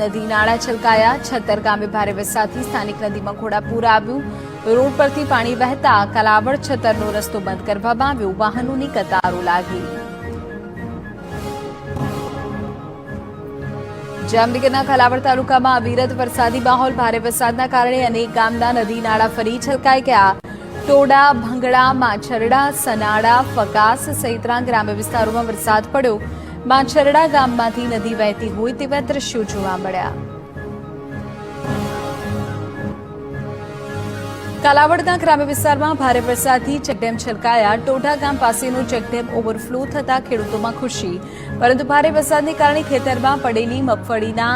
નદી નાળા છલકાયા. છત્તર ગામે ભારે વરસાદથી સ્થાનિક નદીમાં ઘોડાપૂર આવ્યું રોડ પરથી પાણી વહેતા કલાવડ છતરનો રસ્તો બંધ કરવામાં આવ્યો. વાહનોની કતારો લાગી. જામનગરના કલાવડ તાલુકામાં અવિરત વરસાદી માહોલ. ભારે વરસાદના કારણે અનેક ગામના નદી નાળા ફરી છલકાઈ ગયા. ટોડા, ભંગડા, માછરડા સનાડા ફકાસ સહિતના ગ્રામ્ય વિસ્તારોમાં વરસાદ પડ્યો. માછરડા ગામમાંથી નદી વહેતી હોય તેવા દ્રશ્યો જોવા મળ્યા. કાલાવડના ગ્રામ્ય વિસ્તારમાં ભારે વરસાદથી ચેકડેમ છલકાયા. ટોઢા ગામ પાસેનો ચેકડેમ ઓવરફ્લો થતા ખેડૂતોમાં ખુશી. પરંતુ ભારે વરસાદને કારણે ખેતરમાં પડેલી મગફળીના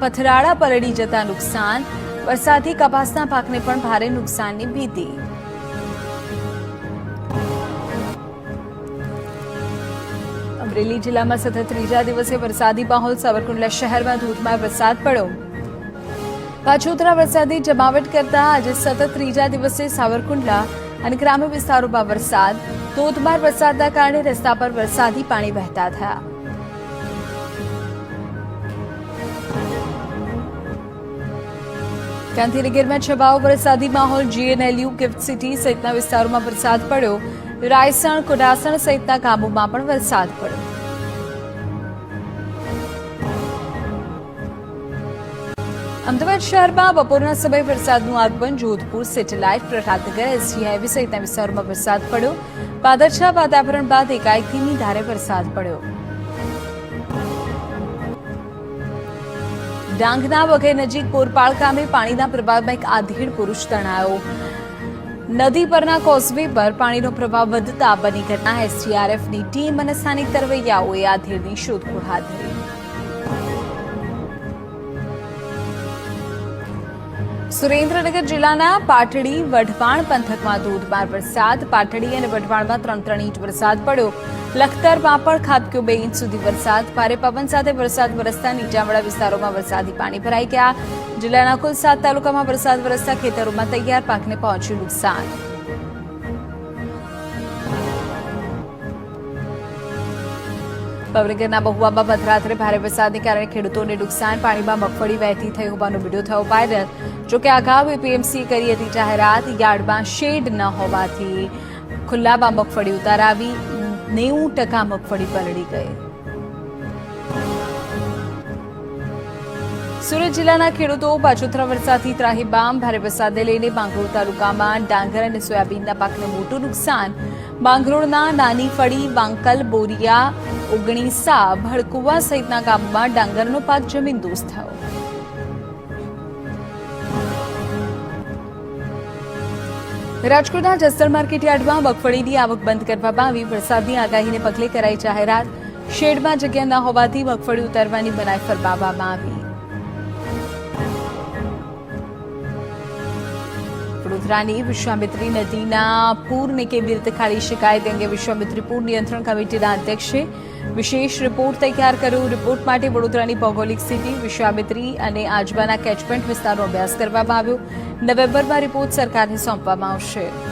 પથરાળા પલળી જતા નુકસાન. વરસાદથી કપાસના પાકને પણ ભારે નુકસાનની ભીતિ. અમરેલી જિલ્લામાં સતત ત્રીજા દિવસે વરસાદી માહોલ, સાવરકુંડલા શહેરમાં ધોધમાર વરસાદ પડ્યો. પાછોતરા વરસાદી જમાવટ કરતા આજે સતત ત્રીજા દિવસે સાવરકુંડલા અને ગ્રામ્ય વિસ્તારોમાં વરસાદ, ધોધમાર વરસાદના કારણે રસ્તા પર વરસાદી પાણી વહેતા થયા. ગાંધીનગરમાં છબાઓ વરસાદી માહોલ જીએનએલયુ ગિફ્ટ સિટી સહિતના વિસ્તારોમાં વરસાદ પડ્યો. રાયસણ, કુડાસણ સહિતના ગામોમાં પણ વરસાદ પડ્યો. અમદાવાદ શહેરમાં બપોરના સમયે વરસાદનું આગમન Jodhpur satellite Prahladnagar SG highway સહિતના વિસ્તારોમાં વરસાદ પડ્યો. પાદરછા વાતાવરણ બાદ એકાએક ધીમી ધારે વરસાદ પડ્યો. ડાંગના વઘઈ નજીક કોરપાળ ગામે પાણીના પ્રવાહમાં એક આધેડ પુરુષ તણાયો. નદી પરના કોઝવે પર પાણીનો પ્રવાહ વધતા બની ઘટના. એસટીઆરએફની ટીમ અને સ્થાનિક તરવૈયાઓએ આધેડની શોધખોળ હાથ ધરી. સુરેન્દ્રનગર જિલ્લાના પાટડી વઢવાણ પંથકમાં ધોધમાર વરસાદ. પાટડી અને વઢવાણમાં ત્રણ ત્રણ ઇંચ વરસાદ પડ્યો. લખતરમાં પણ ખાબક્યો બે ઇંચ સુધી વરસાદ. ભારે પવન સાથે વરસાદ વરસતા નીચાણવાળા વિસ્તારોમાં વરસાદી પાણી ભરાઈ ગયા. જિલ્લાના કુલ સાત તાલુકામાં વરસાદ વરસતા ખેતરોમાં તૈયાર પાકને પહોંચ્યું નુકસાન. ભાવનગરના મહુવામાં મધરાત્રે ભારે વરસાદને કારણે ખેડૂતોને નુકસાન, પાણીમાં મગફળી, વહેતી થઈ હોવાનો વીડિયો થયો વાયરલ. જોકે અગાઉ એપીએમસીએ કરી હતી જાહેરાત, યાર્ડમાં શેડ ન હોવાથી ખુલ્લામાં મગફળી ઉતારાવી નેવું ટકા મગફળી પલળી ગઈ. સુરત જિલ્લાના ખેડૂતો પાછોતરા વરસાદથી ત્રાહીબામ, ભારે વરસાદને લઈને માંગરોળ તાલુકામાં ડાંગર અને સોયાબીનના પાકને મોટું નુકસાન. માંગરોળના નાની ફળી, વાંકલ, બોરિયા ઓગણીસા ભડકુવા સહિતના ગામમાં ડાંગરનો પાક જમીનદોસ્ત થયો. રાજકોટના જસદણ માર્કેટ યાર્ડમાં મગફળીની આવક બંધ કરવામાં આવી. વરસાદની આગાહીને પગલે કરાઈ જાહેરાત. શેડમાં જગ્યા ન હોવાથી મગફળી ઉતારવાની મનાઈ ફરમાવવામાં આવી. વડોદરાની વિશ્વામિત્રી નદીના પૂરને કેવી રીતે ખાળી શકાય તે અંગે વિશ્વામિત્રી પૂર નિયંત્રણ કમિટીના અધ્યક્ષે વિશેષ રિપોર્ટ તૈયાર કર્યો. રિપોર્ટ માટે વડોદરાની ભૌગોલિક સ્થિતિ, વિશ્વામિત્રી અને આજબાના કેચમેન્ટ વિસ્તારનો અભ્યાસ કરવામાં આવ્યો. નવેમ્બરમાં રિપોર્ટ સરકારને સોંપવામાં આવશે.